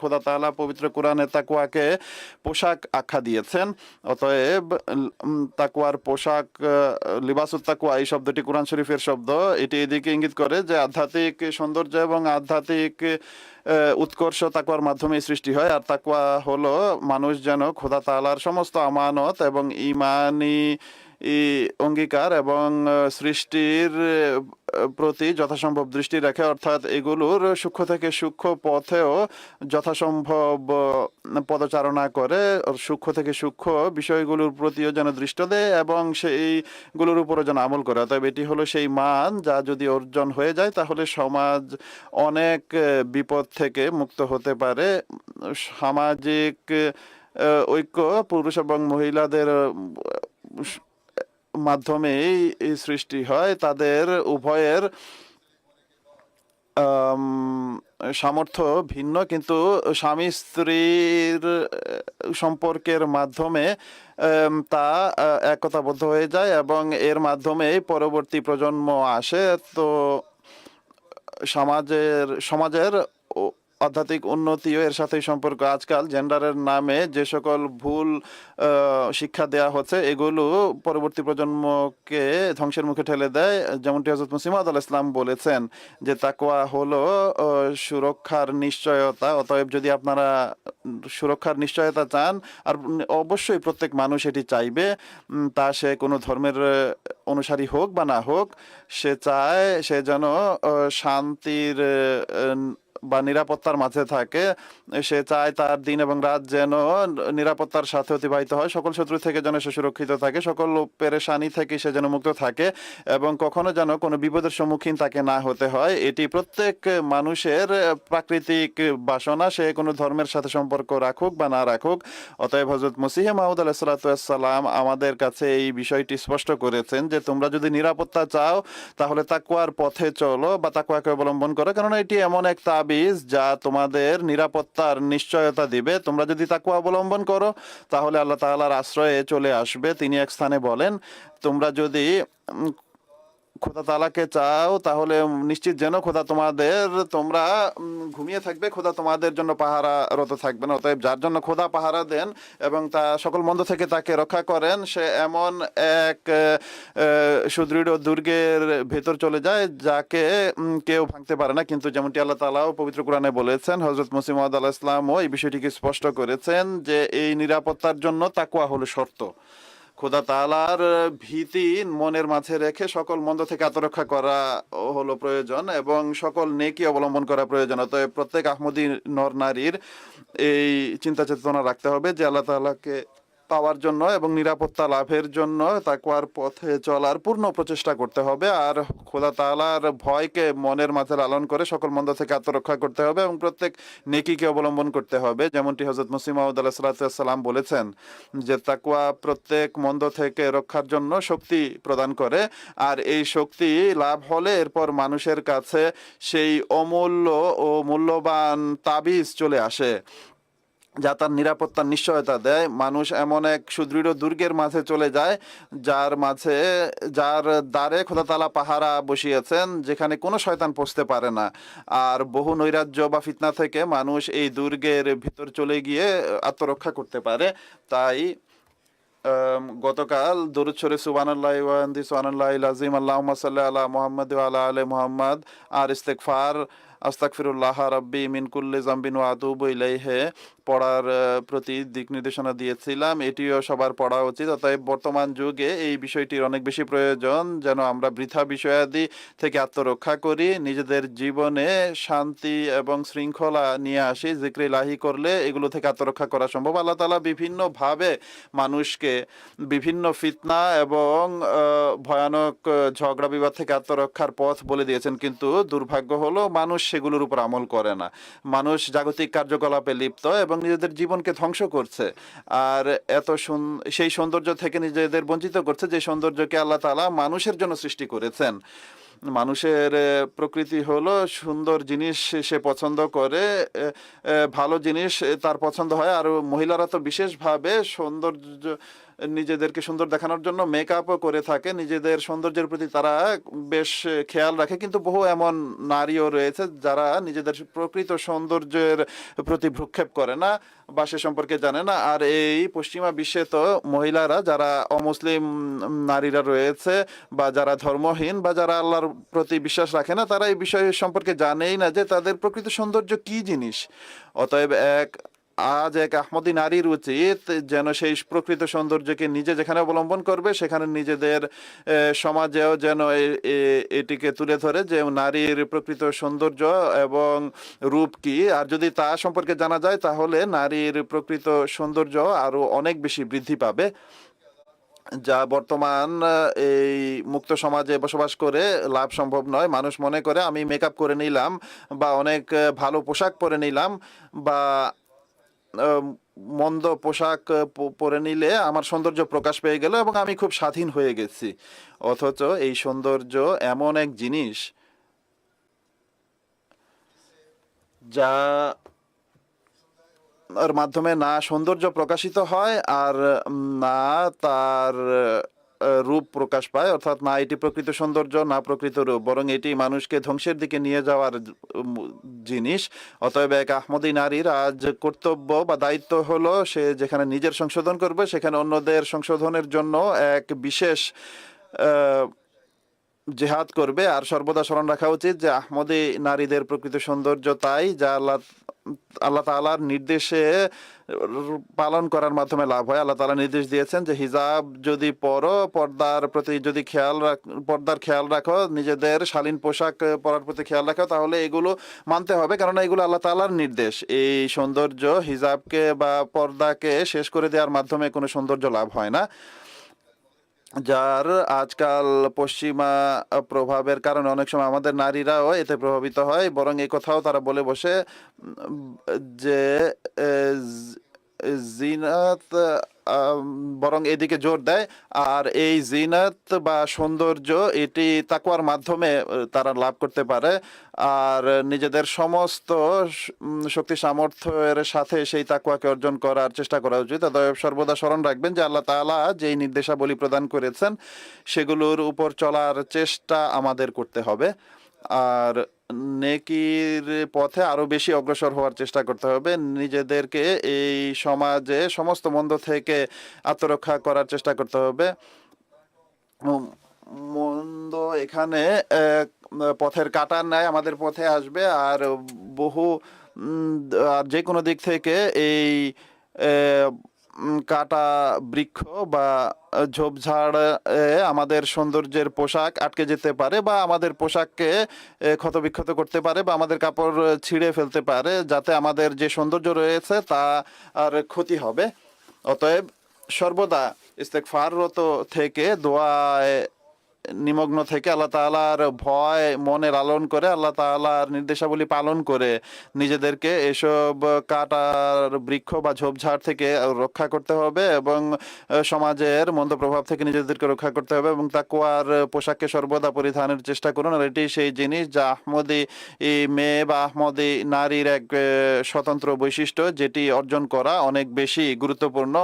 খোদা তাআলা পবিত্র কোরআনে তাকুয়াকে পোশাক আখ্যা দিয়েছেন। অতএব তাকুয়ার পোশাক আহ, লিবাসুত তাকুয়া এই শব্দটি কোরআন শরীফের শব্দ। এটি এদিকে ইঙ্গিত করে যে আধ্যাত্মিক সৌন্দর্য এবং আধ্যাত্মিক উৎকর্ষ তাকুয়ার মাধ্যমে সৃষ্টি হয়। আর তাকুয়া হলো মানুষ যেন খোদা তালার সমস্ত আমানত এবং ইমানি অঙ্গীকার এবং সৃষ্টির প্রতি যথাসম্ভব দৃষ্টি রাখে, অর্থাৎ এগুলোর সূক্ষ্ম থেকে সূক্ষ্ম পথেও যথাসম্ভব পদচারণা করে সূক্ষ্ম থেকে সূক্ষ্ম বিষয়গুলোর প্রতিও যেন দৃষ্ট দেয় এবং সেইগুলোর উপরও যেন আমল করে। অতএব এটি হলো সেই মান যা যদি অর্জন হয়ে যায়, তাহলে সমাজ অনেক বিপদ থেকে মুক্ত হতে পারে। সামাজিক ঐক্য, পুরুষ এবং মহিলাদের মাধ্যমেই এই সৃষ্টি হয়, তাদের উভয়ের সামর্থ্য ভিন্ন, কিন্তু স্বামী স্ত্রীর সম্পর্কের মাধ্যমে তা একতাবদ্ধ হয়ে যায় এবং এর মাধ্যমেই পরবর্তী প্রজন্ম আসে। তো, সমাজের সমাজের আধ্যাত্মিক উন্নতিও এর সাথেই সম্পর্ক। আজকাল জেন্ডারের নামে যে সকল ভুল শিক্ষা দেয়া হচ্ছে, এগুলো পরবর্তী প্রজন্মকে ধ্বংসের মুখে ঠেলে দেয়, যেমনটি হজরত মুসিমাদ আল ইসলাম বলেছেন যে তাকোয়া হলো সুরক্ষার নিশ্চয়তা। অতএব যদি আপনারা সুরক্ষার নিশ্চয়তা চান, আর অবশ্যই প্রত্যেক মানুষ এটি চাইবে তা সে কোনো ধর্মের অনুসারী হোক বা না হোক, সে চায় সে যেন শান্তির বা নিরাপত্তার মাঝে থাকে, সে চায় তার দিন এবং রাত যেন নিরাপত্তার সাথে অতিবাহিত হয়। সকল শত্রু থেকে যেন সে সুরক্ষিত থাকে, সকল পেরেশানি থেকে সে যেন মুক্ত থাকে এবং কখনো যেন কোনো বিপদের সম্মুখীন তাকে না হতে হয়। এটি প্রত্যেক মানুষের প্রাকৃতিক বাসনা, সে কোনো ধর্মের সাথে সম্পর্ক রাখুক বা না রাখুক। অতএব হজরত মসিহে মাহুদ আলাহিসাল্লাম আমাদের কাছে এই বিষয়টি স্পষ্ট করেছেন যে, তোমরা যদি নিরাপত্তা চাও, তাহলে তাকুয়ার পথে চলো বা তাকুয়াকে অবলম্বন করো। কেননা এটি এমন এক তাবিজ যা তোমাদের নিরাপত্তার নিশ্চয়তা দিবে। তোমরা যদি তাকে অবলম্বন করো, তাহলে আল্লাহ তাআলার আশ্রয়ে চলে আসবে। তিনি এক স্থানে বলেন, তোমরা যদি খোদা তালাকে চাও, তাহলে নিশ্চিত যেন খোদা তোমাদের, তোমরা ঘুমিয়ে থাকবে। খোদা তোমাদের জন্য পাহারারত থাকবে না। অতএব যার জন্য খোদা পাহারা দেন এবং তা সকল মন্দ থেকে তাকে রক্ষা করেন, সে এমন এক সুদৃঢ় দুর্গের ভেতর চলে যায়, যাকে কেউ ভাঙতে পারে না। কিন্তু যেমনটি আল্লাহ তালাও পবিত্র কোরআনে বলেছেন হজরত মুসিমদ আল্লাহ ইসলামও এই বিষয়টিকে স্পষ্ট করেছেন যে, এই নিরাপত্তার জন্য তাকুয়া হলো শর্ত। খোদা তালার ভীতি মনের মাঝে রেখে সকল মন্দ থেকে আত্মরক্ষা করা হলো প্রয়োজন এবং সকল নেকি অবলম্বন করা প্রয়োজন। অতএব প্রত্যেক আহমদী নর নারীর এই চিন্তা চেতনা রাখতে হবে যে আল্লাহ তাআলাকে পাওয়ার জন্য এবং নিরাপত্তা লাভের জন্য তাকুয়ার পথে চলার পূর্ণ প্রচেষ্টা করতে হবে। আর খোদা তাআলার ভয়কে মনের মাঝে লালন করে সকল মন্দ থেকে আত্মরক্ষা করতে হবে এবং প্রত্যেক নেকিকে অবলম্বন করতে হবে। যেমনটি হজরত মুসিমাউদ আল্লাহ সাল্লাম বলেছেন যে, তাকুয়া প্রত্যেক মন্দ থেকে রক্ষার জন্য শক্তি প্রদান করে। আর এই শক্তি লাভ হলে এরপর মানুষের কাছে সেই অমূল্য ও মূল্যবান তাবিজ চলে আসে। যা তার নিরাপত্তার নিশ্চয়তা দেয়। মানুষ এমন এক সুদৃঢ় দুর্গের মাঝে চলে যায়, যার মাঝে, যার দ্বারে খোদা তালা পাহারা বসিয়েছেন, যেখানে কোনো শয়তান পৌঁছতে পারে না। আর বহু নৈরাজ্য বা ফিতনা থেকে মানুষ এই দুর্গের ভিতর চলে গিয়ে আত্মরক্ষা করতে পারে। তাই গতকাল দরুদ শরীফ সুবহানাল্লাহ ওয়ান্দি সুবহানাল্লাহ লাজিম আল্লাহুম্মা সাল্লি আলা মুহাম্মাদ ওয়া আলা আলি মুহাম্মাদ, আর ইস্তেগফার আস্তাগফিরুল্লাহ রাব্বি মিন কুল্লি জামবিন ওয়া আতুবু ইলাইহি। পড়ার প্রতি দিক নির্দেশনা দিয়েছিলাম। এটিও সবার পড়া উচিত। অতএব বর্তমান যুগে এই বিষয়টির অনেক বেশি প্রয়োজন, যেন আমরা বৃথা বিষয়াদি থেকে আত্মরক্ষা করি, নিজেদের জীবনে শান্তি এবং শৃঙ্খলা নিয়ে আসি, জিক্রি লাহি করলে এগুলো থেকে আত্মরক্ষা করা সম্ভব। আল্লাহ তালা বিভিন্নভাবে মানুষকে বিভিন্ন ফিতনা এবং ভয়ানক ঝগড়া বিবাদ থেকে আত্মরক্ষার পথ বলে দিয়েছেন। কিন্তু দুর্ভাগ্য হলো মানুষ সেগুলোর উপর আমল করে না। মানুষ জাগতিক কার্যকলাপে লিপ্ত এবং নিজেদের জীবনকে ধ্বংস করছে। আর এত সেই সৌন্দর্য থেকে নিজেদের বঞ্চিত করছে যে সৌন্দর্যকে আল্লাহ তালা মানুষের জন্য সৃষ্টি করেছেন। মানুষের প্রকৃতি হলো সুন্দর জিনিস সে পছন্দ করে ভালো জিনিস তার পছন্দ হয়। আর মহিলারা তো বিশেষভাবে সৌন্দর্য, নিজেদেরকে সুন্দর দেখানোর জন্য মেকআপও করে থাকে। নিজেদের সৌন্দর্যের প্রতি তারা বেশ খেয়াল রাখে। কিন্তু বহু এমন নারীও রয়েছে যারা নিজেদের প্রকৃত সৌন্দর্যের প্রতি ভ্রুক্ষেপ করে না। বা সে সম্পর্কে জানে না। আর এই পশ্চিমা বিশ্বে তো মহিলারা যারা অমুসলিম নারীরা রয়েছে বা যারা ধর্মহীন বা যারা আল্লাহর প্রতি বিশ্বাস রাখে না, তারা এই বিষয় সম্পর্কে জানেই না যে তাদের প্রকৃত সৌন্দর্য কি জিনিস। অতএব এক আজ এক আহমদী নারীর উচিত যেন সেই প্রকৃত সৌন্দর্যকে নিজে যেখানে অবলম্বন করবে, সেখানে নিজেদের সমাজেও যেন এটিকে তুলে ধরে যে নারীর প্রকৃত সৌন্দর্য এবং রূপ কি। আর যদি তা সম্পর্কে জানা যায়, তাহলে নারীর প্রকৃত সৌন্দর্য আরও অনেক বেশি বৃদ্ধি পাবে। যা বর্তমান এই মুক্ত সমাজে বসবাস করে লাভ সম্ভব নয়। মানুষ মনে করে, আমি মেকআপ করে নিলাম বা অনেক ভালো পোশাক পরে নিলাম বা মন্দ পোশাক পরে নিলে আমার সৌন্দর্য প্রকাশ পেয়ে গেল এবং আমি খুব স্বাধীন হয়ে গেছি। অথচ এই সৌন্দর্য এমন এক জিনিস যা মাধ্যমে না সৌন্দর্য প্রকাশিত হয় আর না তার রূপ প্রকাশ পায়, অর্থাৎ না এটি প্রকৃত সৌন্দর্য, না প্রকৃত রূপ, বরং এটি মানুষকে ধ্বংসের দিকে নিয়ে যাওয়ার জিনিস। অতএব এক আহমদী নারীর আজ কর্তব্য বা দায়িত্ব হলো সে যেখানে নিজের সংশোধন করবে, সেখানে অন্যদের সংশোধনের জন্য এক বিশেষ জেহাদ করবে। আর সর্বদা স্মরণ রাখা উচিত যে আহমদী নারীদের প্রকৃত সৌন্দর্য তাই, যা আল্লাহ আল্লাহ তালার নির্দেশে পালন করার মাধ্যমে লাভ হয়। আল্লাহ তাআলা নির্দেশ দিয়েছেন যে, হিজাব যদি পরো, পর্দার প্রতি যদি খেয়াল রাখ, পর্দার খেয়াল রাখো, নিজেদের শালীন পোশাক পরার প্রতি খেয়াল রাখো, তাহলে এগুলো মানতে হবে। কারণ এগুলো আল্লাহ তালার নির্দেশ। এই সৌন্দর্য হিজাবকে বা পর্দাকে শেষ করে দেওয়ার মাধ্যমে কোনো সৌন্দর্য লাভ হয় না। যার আজকাল পশ্চিমা প্রভাবের কারণে অনেক সময় আমাদের নারীরাও এতে প্রভাবিত হয়, বরং এ কথাও তারা বলে বসে যে জিনাত বরং এদিকে জোর দেয়। আর এই জিনাত বা সৌন্দর্য, এটি তাকুয়ার মাধ্যমে তারা লাভ করতে পারে। আর নিজেদের সমস্ত শক্তি সামর্থ্যের সাথে সেই তাকুয়াকে অর্জন করার চেষ্টা করা উচিত। অতএব সর্বদা স্মরণ রাখবেন যে আল্লাহ তাআলা যেই নির্দেশাবলী প্রদান করেছেন, সেগুলোর উপর চলার চেষ্টা আমাদের করতে হবে। আর নেকির পথে আরও বেশি অগ্রসর হওয়ার চেষ্টা করতে হবে। নিজেদেরকে এই সমাজে সমস্ত মন্দ থেকে আত্মরক্ষা করার চেষ্টা করতে হবে। মন্দ এখানে পথের কাটার ন্যায় আমাদের পথে আসবে আর বহু আর যে কোনো দিক থেকে এই কাটা বৃক্ষ বা ঝোপঝাড়ে আমাদের সৌন্দর্যের পোশাক আটকে যেতে পারে বা আমাদের পোশাককে ক্ষতবিক্ষত করতে পারে বা আমাদের কাপড় ছিঁড়ে ফেলতে পারে যাতে আমাদের যে সৌন্দর্য রয়েছে তা আর ক্ষতি হবে। অতএব সর্বদা ইস্তেকফাররত থেকে দোয়ায় নিমগ্ন থেকে আল্লাহ তাআলার ভয় মনে লালন করে আল্লাহ তাআলার নির্দেশাবলী পালন করে নিজেদেরকে এসব কাটার বৃক্ষ বা ঝোপঝাড় থেকে রক্ষা করতে হবে এবং সমাজের মন্দ প্রভাব থেকে নিজেদেরকে রক্ষা করতে হবে এবং তাকুয়ার পোশাককে সর্বদা পরিধানের চেষ্টা করুন। আর এটি সেই জিনিস যা আহমদি মেয়ে বা আহমদি নারীর এক স্বতন্ত্র বৈশিষ্ট্য যেটি অর্জন করা অনেক বেশি গুরুত্বপূর্ণ।